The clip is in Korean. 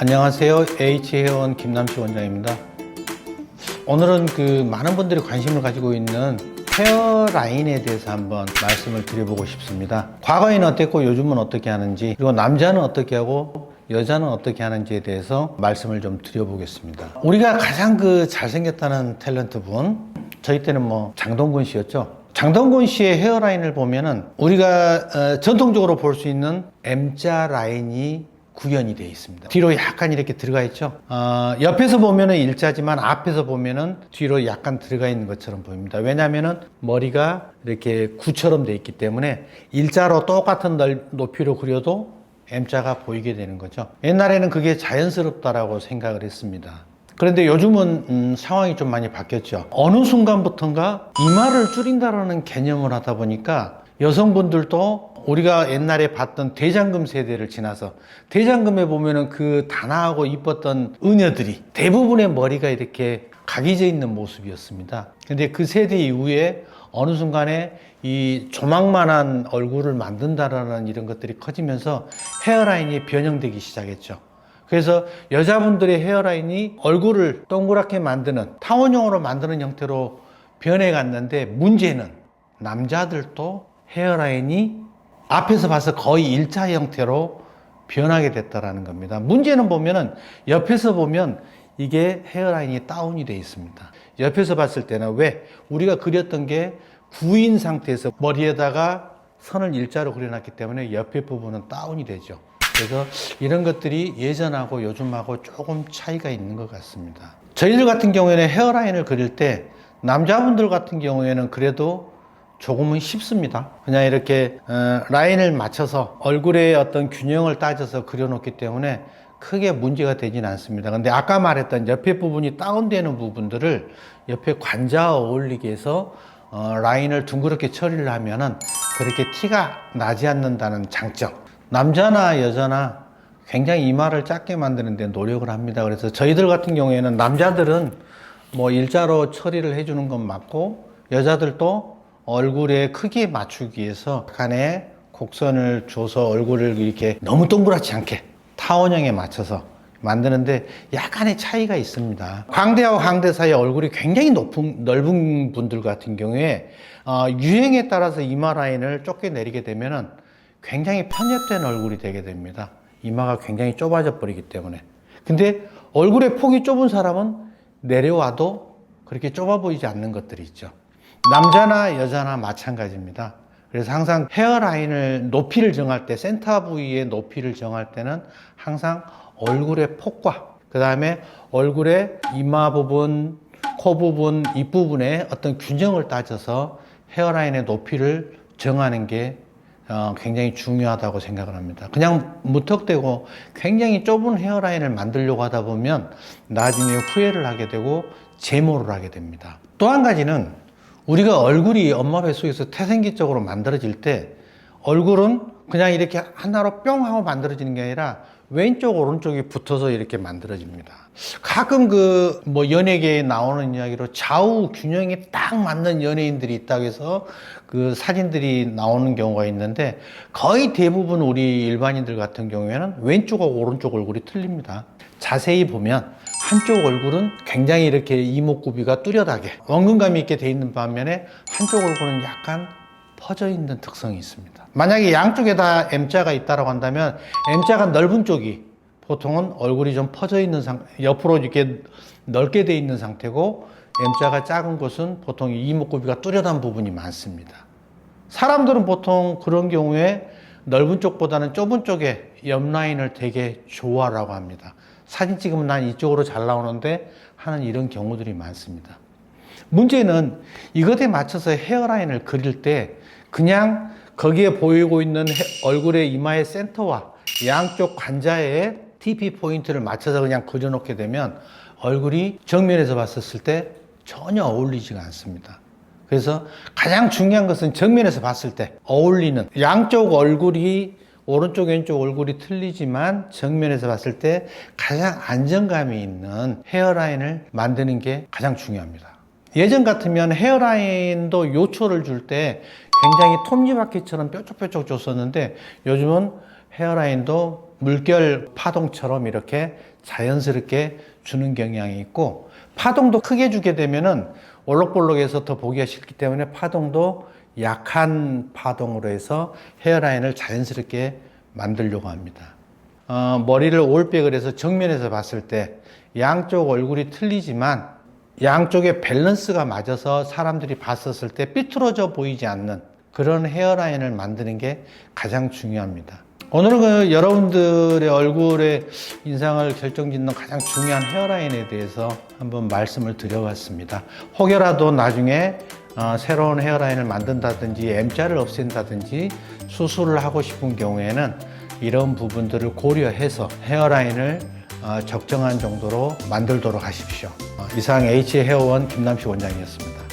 안녕하세요. H회원 김남식 원장입니다. 오늘은 그 많은 분들이 관심을 가지고 있는 헤어라인에 대해서 한번 말씀을 드려보고 싶습니다. 과거에는 어땠고 요즘은 어떻게 하는지 그리고 남자는 어떻게 하고 여자는 어떻게 하는지에 대해서 말씀을 좀 드려보겠습니다. 우리가 가장 그 잘생겼다는 탤런트 분 저희 때는 뭐 장동건 씨였죠. 장동건 씨의 헤어라인을 보면은 우리가 어, 전통적으로 볼 수 있는 M자 라인이 구현이 되어 있습니다. 뒤로 약간 이렇게 들어가 있죠. 어, 옆에서 보면은 일자지만 앞에서 보면은 뒤로 약간 들어가 있는 것처럼 보입니다. 왜냐하면은 머리가 이렇게 구처럼 되어 있기 때문에 일자로 똑같은 넓- 높이로 그려도 M자가 보이게 되는 거죠. 옛날에는 그게 자연스럽다라고 생각을 했습니다. 그런데 요즘은 음, 상황이 좀 많이 바뀌었죠. 어느 순간부터인가 이마를 줄인다라는 개념을 하다 보니까 여성분들도 우리가 옛날에 봤던 대장금 세대를 지나서 대장금에 보면은 그 단아하고 이뻤던 은여들이 대부분의 머리가 이렇게 각이져 있는 모습이었습니다. 근데 그 세대 이후에 어느 순간에 이 조망만한 얼굴을 만든다라는 이런 것들이 커지면서 헤어라인이 변형되기 시작했죠. 그래서 여자분들의 헤어라인이 얼굴을 동그랗게 만드는 타원형으로 만드는 형태로 변해 갔는데 문제는 남자들도 헤어라인이 앞에서 봐서 거의 일자 형태로 변하게 됐다라는 겁니다. 문제는 보면은 옆에서 보면 이게 헤어라인이 다운이 되어 있습니다. 옆에서 봤을 때는 왜 우리가 그렸던 게 구인 상태에서 머리에다가 선을 일자로 그려놨기 때문에 옆에 부분은 다운이 되죠. 그래서 이런 것들이 예전하고 요즘하고 조금 차이가 있는 것 같습니다. 저희들 같은 경우에는 헤어라인을 그릴 때 남자분들 같은 경우에는 그래도 조금은 쉽습니다. 그냥 이렇게 어, 라인을 맞춰서 얼굴의 어떤 균형을 따져서 그려놓기 때문에 크게 문제가 되진 않습니다. 근데 아까 말했던 옆에 부분이 다운되는 부분들을 옆에 관자와 어울리게 해서 어, 라인을 둥그렇게 처리를 하면은 그렇게 티가 나지 않는다는 장점. 남자나 여자나 굉장히 이마를 작게 만드는데 노력을 합니다. 그래서 저희들 같은 경우에는 남자들은 뭐 일자로 처리를 해주는 건 맞고 여자들도 얼굴의 크기에 맞추기 위해서 약간의 곡선을 줘서 얼굴을 이렇게 너무 동그랗지 않게 타원형에 맞춰서 만드는데 약간의 차이가 있습니다. 광대하고 광대 사이 얼굴이 굉장히 높은 넓은 분들 같은 경우에 어, 유행에 따라서 이마 라인을 좁게 내리게 되면은 굉장히 편협된 얼굴이 되게 됩니다. 이마가 굉장히 좁아져 버리기 때문에. 근데 얼굴의 폭이 좁은 사람은 내려와도 그렇게 좁아 보이지 않는 것들이 있죠. 남자나 여자나 마찬가지입니다. 그래서 항상 헤어라인을 높이를 정할 때 센터 부위의 높이를 정할 때는 항상 얼굴의 폭과 그 다음에 얼굴의 이마 부분, 코 부분, 입 부분의 어떤 균형을 따져서 헤어라인의 높이를 정하는 게 어, 굉장히 중요하다고 생각을 합니다. 그냥 무턱대고 굉장히 좁은 헤어라인을 만들려고 하다 보면 나중에 후회를 하게 되고 제모를 하게 됩니다. 또 한 가지는 우리가 얼굴이 엄마 뱃속에서 태생기적으로 만들어질 때 얼굴은 그냥 이렇게 하나로 뿅 하고 만들어지는 게 아니라 왼쪽 오른쪽이 붙어서 이렇게 만들어집니다. 가끔 그 뭐 연예계에 나오는 이야기로 좌우 균형이 딱 맞는 연예인들이 있다고 해서 그 사진들이 나오는 경우가 있는데 거의 대부분 우리 일반인들 같은 경우에는 왼쪽하고 오른쪽 얼굴이 틀립니다. 자세히 보면 한쪽 얼굴은 굉장히 이렇게 이목구비가 뚜렷하게 원근감 있게 돼 있는 반면에 한쪽 얼굴은 약간 퍼져 있는 특성이 있습니다. 만약에 양쪽에 다 M자가 있다고 한다면 M자가 넓은 쪽이 보통은 얼굴이 좀 퍼져 있는 상, 옆으로 이렇게 넓게 돼 있는 상태고 M자가 작은 곳은 보통 이목구비가 뚜렷한 부분이 많습니다. 사람들은 보통 그런 경우에 넓은 쪽보다는 좁은 쪽에 옆라인을 되게 좋아라고 합니다. 사진 찍으면 난 이쪽으로 잘 나오는데 하는 이런 경우들이 많습니다. 문제는 이것에 맞춰서 헤어라인을 그릴 때 그냥 거기에 보이고 있는 해- 얼굴의 이마의 센터와 양쪽 관자의 TP 포인트를 맞춰서 그냥 그려놓게 되면 얼굴이 정면에서 봤었을 때 전혀 어울리지가 않습니다. 그래서 가장 중요한 것은 정면에서 봤을 때 어울리는 양쪽 얼굴이 오른쪽 왼쪽 얼굴이 틀리지만 정면에서 봤을 때 가장 안정감이 있는 헤어라인을 만드는 게 가장 중요합니다. 예전 같으면 헤어라인도 요초를 줄 때 굉장히 톱니바퀴처럼 뾰족뾰족 줬었는데 요즘은 헤어라인도 물결 파동처럼 이렇게 자연스럽게 주는 경향이 있고 파동도 크게 주게 되면은 올록볼록해서 더 보기가 싫기 때문에 파동도 약한 파동으로 해서 헤어라인을 자연스럽게 만들려고 합니다. 어, 머리를 올백을 해서 정면에서 봤을 때 양쪽 얼굴이 틀리지만 양쪽의 밸런스가 맞아서 사람들이 봤었을 때 삐뚤어져 보이지 않는 그런 헤어라인을 만드는 게 가장 중요합니다. 오늘은 그 여러분들의 얼굴의 인상을 결정짓는 가장 중요한 헤어라인에 대해서 한번 말씀을 드려봤습니다. 혹여라도 나중에 어, 새로운 헤어라인을 만든다든지 M자를 없앤다든지 수술을 하고 싶은 경우에는 이런 부분들을 고려해서 헤어라인을 어, 적정한 정도로 만들도록 하십시오. 어, 이상 H 헤어원 김남식 원장이었습니다.